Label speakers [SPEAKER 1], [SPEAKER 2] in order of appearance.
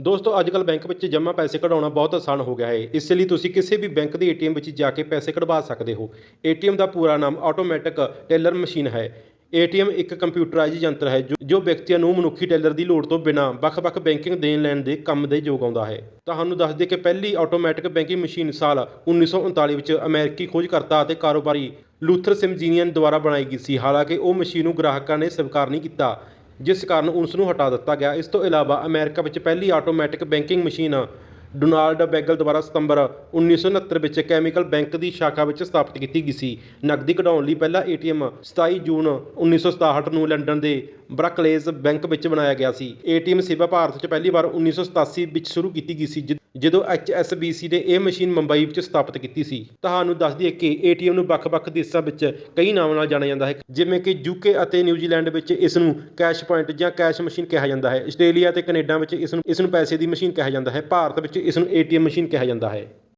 [SPEAKER 1] ਦੋਸਤੋ ਅੱਜਕੱਲ ਬੈਂਕ ਵਿੱਚ ਜਮ੍ਹਾਂ ਪੈਸੇ ਕਢਾਉਣਾ ਬਹੁਤ ਆਸਾਨ ਹੋ ਗਿਆ ਹੈ। ਇਸ ਲਈ ਤੁਸੀਂ ਕਿਸੇ ਵੀ ਬੈਂਕ ਦੇ ਏਟੀਐਮ ਵਿੱਚ ਜਾ ਕੇ ਪੈਸੇ ਕਢਵਾ ਸਕਦੇ ਹੋ। ਏਟੀਐਮ ਦਾ ਪੂਰਾ ਨਾਮ ਆਟੋਮੈਟਿਕ ਟੇਲਰ ਮਸ਼ੀਨ ਹੈ। ਏਟੀਐਮ ਇੱਕ ਕੰਪਿਊਟਰਾਈਜ਼ਡ ਯੰਤਰ ਹੈ ਜੋ- ਵਿਅਕਤੀਆਂ ਨੂੰ ਮਨੁੱਖੀ ਟੇਲਰ ਦੀ ਲੋੜ ਤੋਂ ਬਿਨਾਂ ਵੱਖ-ਵੱਖ ਬੈਂਕਿੰਗ ਦੇਣ ਲੈਣ ਦੇ ਕੰਮ ਦੇ ਯੋਗ ਆਉਂਦਾ ਹੈ। ਤੁਹਾਨੂੰ ਦੱਸ ਦਈਏ ਕਿ ਪਹਿਲੀ ਆਟੋਮੈਟਿਕ ਬੈਂਕਿੰਗ ਮਸ਼ੀਨ ਸਾਲ 1939 ਵਿੱਚ ਅਮਰੀਕੀ ਖੋਜਕਰਤਾ ਅਤੇ ਕਾਰੋਬਾਰੀ ਲੂਥਰ ਸਿਮਜੀਨੀਅਨ ਦੁਆਰਾ ਬਣਾਈ ਗਈ ਸੀ। ਹਾਲਾਂਕਿ ਉਹ ਮਸ਼ੀਨ ਨੂੰ ਗ੍ਰਾਹਕਾਂ ਨੇ ਸਵੀਕਾਰ ਨਹੀਂ ਕੀਤਾ। ਜਿਸ ਕਾਰਨ ਉਸ ਨੂੰ ਹਟਾ ਦਿੱਤਾ ਗਿਆ। ਇਸ ਤੋਂ ਇਲਾਵਾ ਅਮਰੀਕਾ ਵਿੱਚ ਪਹਿਲੀ automatic banking machine Donald Bagel ਦੁਆਰਾ ਸਤੰਬਰ 1969 ਵਿੱਚ ਕੈਮੀਕਲ ਬੈਂਕ ਦੀ ਸ਼ਾਖਾ ਵਿੱਚ ਸਥਾਪਿਤ ਕੀਤੀ ਗਈ ਸੀ। ਨਕਦੀ ਕਢਾਉਣ ਲਈ ਪਹਿਲਾ ਏਟੀਐਮ 27 ਜੂਨ 1967 ਨੂੰ ਲੰਡਨ ਦੇ ਬਰਕਲੇਜ਼ ਬੈਂਕ ਵਿੱਚ ਬਣਾਇਆ ਗਿਆ ਸੀ। ਏਟੀਐਮ ਸੇਵਾ ਭਾਰਤ 'ਚ ਪਹਿਲੀ ਵਾਰ 1987 ਵਿੱਚ ਸ਼ੁਰੂ ਕੀਤੀ ਗਈ ਸੀ ਜਦ- ਜਦੋਂ HSBC ਨੇ ਇਹ ਮਸ਼ੀਨ ਮੁੰਬਈ ਵਿੱਚ ਸਥਾਪਿਤ ਕੀਤੀ ਸੀ। ਤੁਹਾਨੂੰ ਦੱਸ ਦਈਏ ਕਿ ਏਟੀਐਮ ਨੂੰ ਵੱਖ-ਵੱਖ ਦੇਸ਼ਾਂ ਵਿੱਚ ਕਈ ਨਾਵਾਂ ਨਾਲ ਜਾਣਿਆ ਜਾਂਦਾ ਹੈ, ਜਿਵੇਂ ਕਿ ਯੂਕੇ ਅਤੇ ਨਿਊਜ਼ੀਲੈਂਡ ਵਿੱਚ ਇਸ ਨੂੰ ਕੈਸ਼ ਪੁਆਇੰਟ ਜਾਂ ਕੈਸ਼ ਮਸ਼ੀਨ ਕਿਹਾ ਜਾਂਦਾ ਹੈ। ਆਸਟ੍ਰੇਲੀਆ ਅਤੇ ਕੈਨੇਡਾ ਵਿੱਚ ਇਸ ਨੂੰ ਇਸ ਨੂੰ ਪੈਸੇ ਦੀ ਮਸ਼ੀਨ ਕਿਹਾ ਜਾਂਦਾ ਹੈ। ਭਾਰਤ ਵਿੱਚ ਇਸ ਨੂੰ ਏਟੀਐਮ ਮਸ਼ੀਨ ਕਿਹਾ ਜਾਂਦਾ ਹੈ।